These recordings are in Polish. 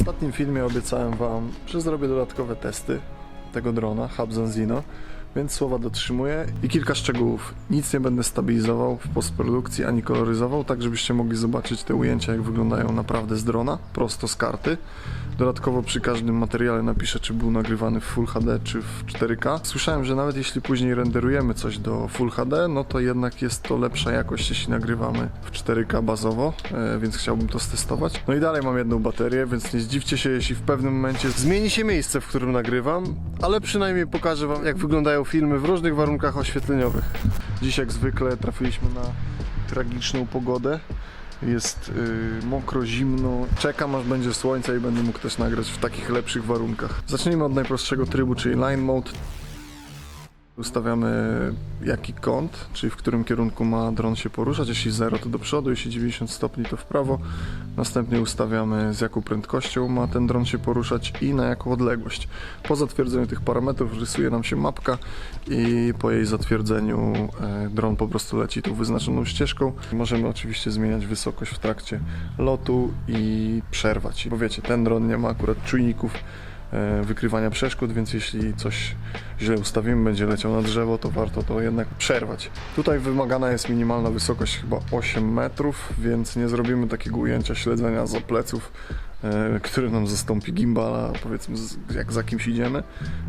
Ostatnim filmie obiecałem Wam, że zrobię dodatkowe testy tego drona Hub Zanzino, więc słowa dotrzymuję i kilka szczegółów. Nic nie będę stabilizował w postprodukcji ani koloryzował, tak żebyście mogli zobaczyć te ujęcia, jak wyglądają naprawdę z drona, prosto z karty. Dodatkowo przy każdym materiale napiszę, czy był nagrywany w Full HD, czy w 4K. Słyszałem, że nawet jeśli później renderujemy coś do Full HD, no to jednak jest to lepsza jakość, jeśli nagrywamy w 4K bazowo, e, więc chciałbym to stestować. No i dalej mam jedną baterię, więc nie zdziwcie się, jeśli w pewnym momencie zmieni się miejsce, w którym nagrywam, ale przynajmniej pokażę Wam, jak wyglądają filmy w różnych warunkach oświetleniowych. Dziś jak zwykle trafiliśmy na tragiczną pogodę. Jest y, mokro, zimno. Czekam aż będzie słońce i będę mógł też nagrać w takich lepszych warunkach. Zacznijmy od najprostszego trybu, czyli line mode. Ustawiamy jaki kąt, czyli w którym kierunku ma dron się poruszać. Jeśli 0 to do przodu, jeśli 90 stopni to w prawo. Następnie ustawiamy z jaką prędkością ma ten dron się poruszać i na jaką odległość. Po zatwierdzeniu tych parametrów rysuje nam się mapka i po jej zatwierdzeniu e, dron po prostu leci tą wyznaczoną ścieżką. Możemy oczywiście zmieniać wysokość w trakcie lotu i przerwać. Bo wiecie, ten dron nie ma akurat czujników wykrywania przeszkód, więc jeśli coś źle ustawimy, będzie leciał na drzewo, to warto to jednak przerwać. Tutaj wymagana jest minimalna wysokość chyba 8 metrów, więc nie zrobimy takiego ujęcia śledzenia za pleców, e, który nam zastąpi gimbala, powiedzmy jak za kimś idziemy,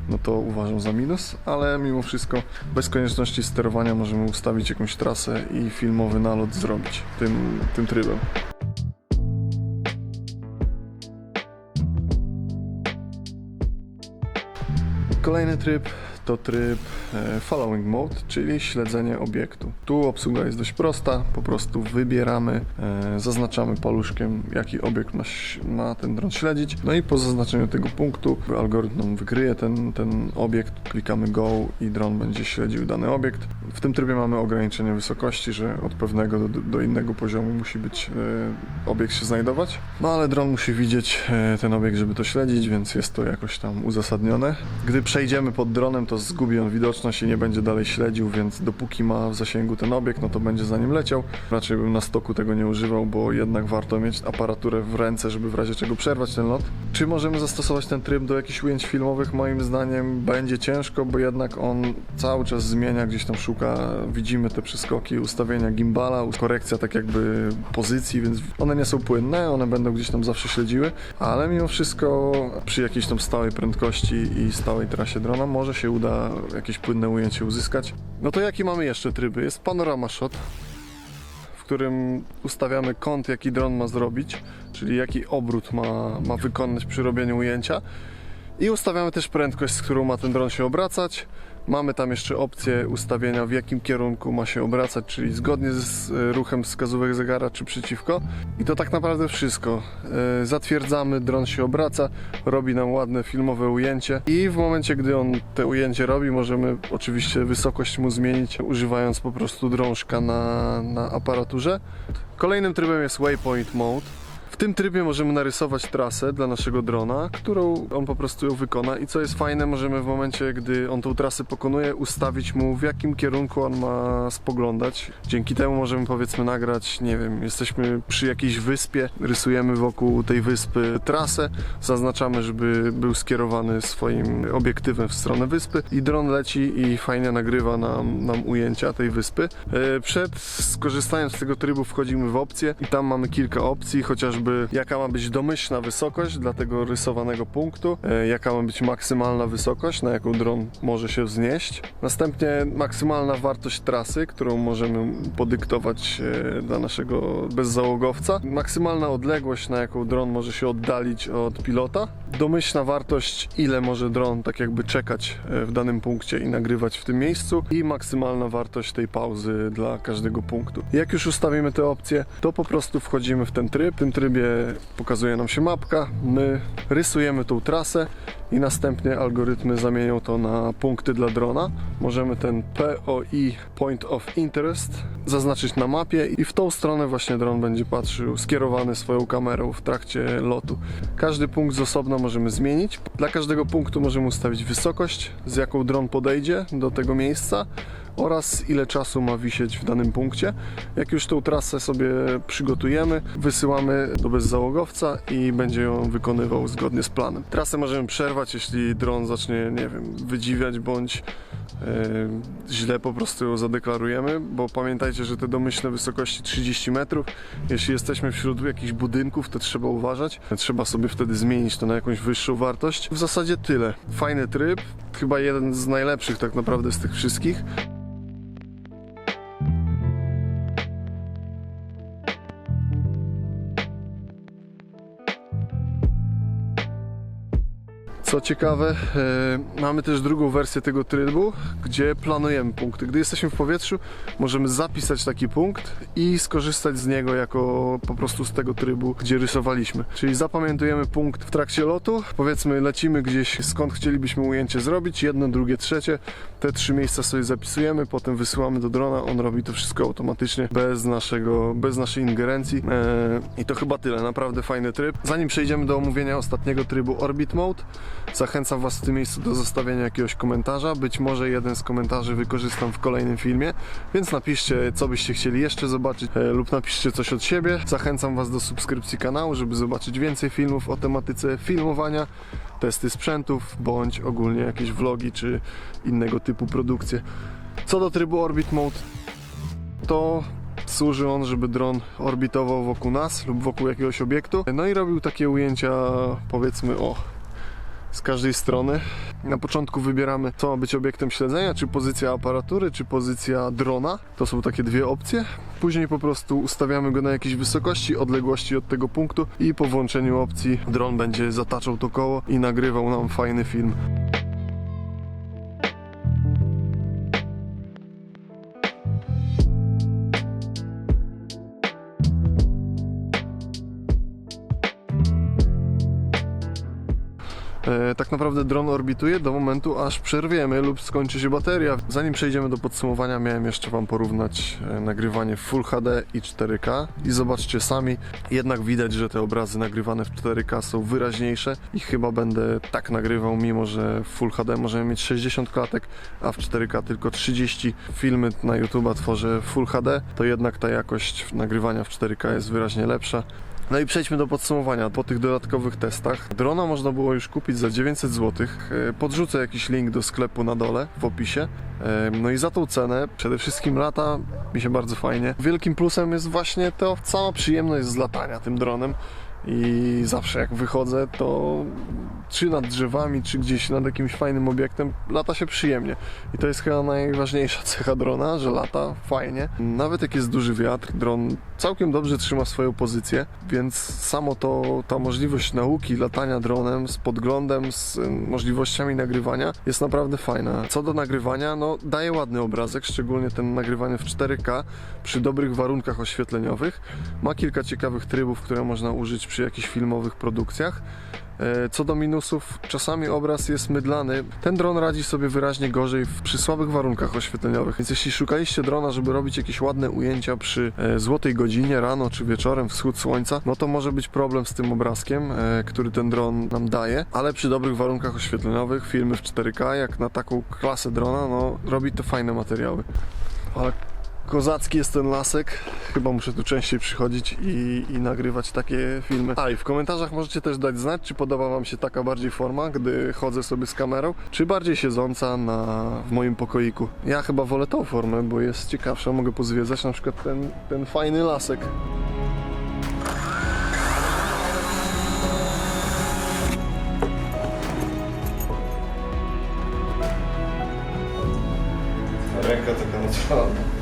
no to uważam za minus, ale mimo wszystko bez konieczności sterowania możemy ustawić jakąś trasę i filmowy nalot zrobić tym, tym trybem. Kolejny tryb to tryb e, following mode, czyli śledzenie obiektu. Tu obsługa jest dość prosta, po prostu wybieramy, e, zaznaczamy paluszkiem, jaki obiekt ma, ten dron śledzić. No i po zaznaczeniu tego punktu algorytm wykryje ten, ten obiekt, klikamy go i dron będzie śledził dany obiekt. W tym trybie mamy ograniczenie wysokości, że od pewnego do, do innego poziomu musi być e, obiekt się znajdować. No ale dron musi widzieć ten obiekt, żeby to śledzić, więc jest to jakoś tam uzasadnione. Gdy przejdziemy pod dronem, to zgubi on widoczność i nie będzie dalej śledził, więc dopóki ma w zasięgu ten obiekt, no to będzie za nim leciał. Raczej bym na stoku tego nie używał, bo jednak warto mieć aparaturę w ręce, żeby w razie czego przerwać ten lot. Czy możemy zastosować ten tryb do jakichś ujęć filmowych? Moim zdaniem będzie ciężko, bo jednak on cały czas zmienia, gdzieś tam szuka, widzimy te przeskoki, ustawienia gimbala, korekcja tak jakby pozycji, więc one nie są płynne, one będą gdzieś tam zawsze śledziły, ale mimo wszystko przy jakiejś tam stałej prędkości i stałej trasie drona może się uda jakieś płynne ujęcie uzyskać. No to jakie mamy jeszcze tryby? Jest panorama shot, w którym ustawiamy kąt, jaki dron ma zrobić, czyli jaki obrót ma, ma wykonać przy robieniu ujęcia. I ustawiamy też prędkość, z którą ma ten dron się obracać. Mamy tam jeszcze opcję ustawienia, w jakim kierunku ma się obracać, czyli zgodnie z e, ruchem wskazówek zegara, czy przeciwko. I to tak naprawdę wszystko. E, Zatwierdzamy, dron się obraca, robi nam ładne filmowe ujęcie i w momencie, gdy on te ujęcie robi, możemy oczywiście wysokość mu zmienić, używając po prostu drążka na, na aparaturze. Kolejnym trybem jest Waypoint Mode. W tym trybie możemy narysować trasę dla naszego drona, którą on po prostu ją wykona i co jest fajne, możemy w momencie, gdy on tą trasę pokonuje, ustawić mu w jakim kierunku on ma spoglądać. Dzięki temu możemy powiedzmy nagrać, nie wiem, jesteśmy przy jakiejś wyspie, rysujemy wokół tej wyspy trasę, zaznaczamy, żeby był skierowany swoim obiektywem w stronę wyspy i dron leci i fajnie nagrywa nam, nam ujęcia tej wyspy. E, Przed skorzystaniem z tego trybu wchodzimy w opcje i tam mamy kilka opcji, chociażby jaka ma być domyślna wysokość dla tego rysowanego punktu, e, jaka ma być maksymalna wysokość, na jaką dron może się wznieść. Następnie maksymalna wartość trasy, którą możemy podyktować e, dla naszego bezzałogowca. Maksymalna odległość, na jaką dron może się oddalić od pilota. Domyślna wartość, ile może dron tak jakby czekać e, w danym punkcie i nagrywać w tym miejscu. I maksymalna wartość tej pauzy dla każdego punktu. Jak już ustawimy te opcje, to po prostu wchodzimy w ten tryb. Tym trybie pokazuje nam się mapka, my rysujemy tą trasę i następnie algorytmy zamienią to na punkty dla drona. Możemy ten POI Point of Interest zaznaczyć na mapie i w tą stronę właśnie dron będzie patrzył skierowany swoją kamerą w trakcie lotu. Każdy punkt z osobna możemy zmienić. Dla każdego punktu możemy ustawić wysokość, z jaką dron podejdzie do tego miejsca oraz ile czasu ma wisieć w danym punkcie. Jak już tą trasę sobie przygotujemy, wysyłamy do bezzałogowca i będzie ją wykonywał zgodnie z planem. Trasę możemy przerwać, jeśli dron zacznie, nie wiem, wydziwiać bądź Yy, źle po prostu ją zadeklarujemy, bo pamiętajcie, że te domyślne wysokości 30 metrów, jeśli jesteśmy wśród jakichś budynków, to trzeba uważać. Trzeba sobie wtedy zmienić to na jakąś wyższą wartość. W zasadzie tyle. Fajny tryb, chyba jeden z najlepszych tak naprawdę z tych wszystkich. Co ciekawe, e, mamy też drugą wersję tego trybu, gdzie planujemy punkty. Gdy jesteśmy w powietrzu, możemy zapisać taki punkt i skorzystać z niego jako po prostu z tego trybu, gdzie rysowaliśmy. Czyli zapamiętujemy punkt w trakcie lotu, powiedzmy lecimy gdzieś skąd chcielibyśmy ujęcie zrobić, jedno, drugie, trzecie. Te trzy miejsca sobie zapisujemy, potem wysyłamy do drona, on robi to wszystko automatycznie, bez naszego, bez naszej ingerencji. E, I to chyba tyle, naprawdę fajny tryb. Zanim przejdziemy do omówienia ostatniego trybu Orbit Mode, Zachęcam Was w tym miejscu do zostawienia jakiegoś komentarza. Być może jeden z komentarzy wykorzystam w kolejnym filmie, więc napiszcie, co byście chcieli jeszcze zobaczyć, e, lub napiszcie coś od siebie. Zachęcam Was do subskrypcji kanału, żeby zobaczyć więcej filmów o tematyce filmowania, testy sprzętów, bądź ogólnie jakieś vlogi czy innego typu produkcje. Co do trybu Orbit Mode, to służy on, żeby dron orbitował wokół nas lub wokół jakiegoś obiektu. No i robił takie ujęcia, powiedzmy, o z każdej strony. Na początku wybieramy, co ma być obiektem śledzenia, czy pozycja aparatury, czy pozycja drona. To są takie dwie opcje. Później po prostu ustawiamy go na jakiejś wysokości, odległości od tego punktu i po włączeniu opcji dron będzie zataczał to koło i nagrywał nam fajny film. E, tak naprawdę dron orbituje do momentu, aż przerwiemy lub skończy się bateria. Zanim przejdziemy do podsumowania, miałem jeszcze Wam porównać e, nagrywanie Full HD i 4K i zobaczcie sami, jednak widać, że te obrazy nagrywane w 4K są wyraźniejsze i chyba będę tak nagrywał, mimo że w Full HD możemy mieć 60 klatek, a w 4K tylko 30. Filmy na YouTube tworzę Full HD, to jednak ta jakość nagrywania w 4K jest wyraźnie lepsza. No i przejdźmy do podsumowania. Po tych dodatkowych testach drona można było już kupić za 900 zł. E, Podrzucę jakiś link do sklepu na dole w opisie. E, No i za tą cenę przede wszystkim lata mi się bardzo fajnie. Wielkim plusem jest właśnie to cała przyjemność z latania tym dronem. I zawsze jak wychodzę, to czy nad drzewami, czy gdzieś nad jakimś fajnym obiektem, lata się przyjemnie. I to jest chyba najważniejsza cecha drona, że lata fajnie. Nawet jak jest duży wiatr, dron całkiem dobrze trzyma swoją pozycję, więc samo to, ta możliwość nauki latania dronem z podglądem, z y, możliwościami nagrywania jest naprawdę fajna. Co do nagrywania, no daje ładny obrazek, szczególnie ten nagrywany w 4K przy dobrych warunkach oświetleniowych. Ma kilka ciekawych trybów, które można użyć przy jakichś filmowych produkcjach. E, Co do minusów, czasami obraz jest mydlany. Ten dron radzi sobie wyraźnie gorzej przy słabych warunkach oświetleniowych, więc jeśli szukaliście drona, żeby robić jakieś ładne ujęcia przy e, złotej godzinie, rano czy wieczorem, wschód słońca, no to może być problem z tym obrazkiem, e, który ten dron nam daje, ale przy dobrych warunkach oświetleniowych, filmy w 4K, jak na taką klasę drona, no robi to fajne materiały. Ale Kozacki jest ten lasek. Chyba muszę tu częściej przychodzić i, i nagrywać takie filmy. A i w komentarzach możecie też dać znać, czy podoba Wam się taka bardziej forma, gdy chodzę sobie z kamerą, czy bardziej siedząca na, w moim pokoiku. Ja chyba wolę tą formę, bo jest ciekawsza. Mogę pozwiedzać na przykład ten, ten fajny lasek. Ręka taka naturalna.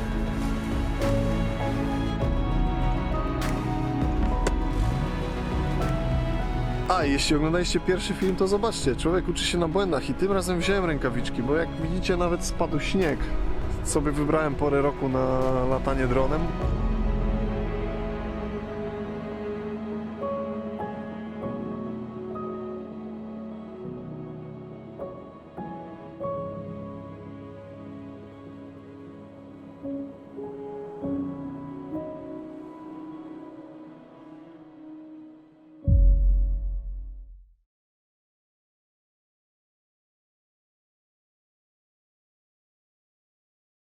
A, jeśli oglądaliście pierwszy film, to zobaczcie, człowiek uczy się na błędach i tym razem wziąłem rękawiczki, bo jak widzicie nawet spadł śnieg. Sobie wybrałem porę roku na latanie dronem.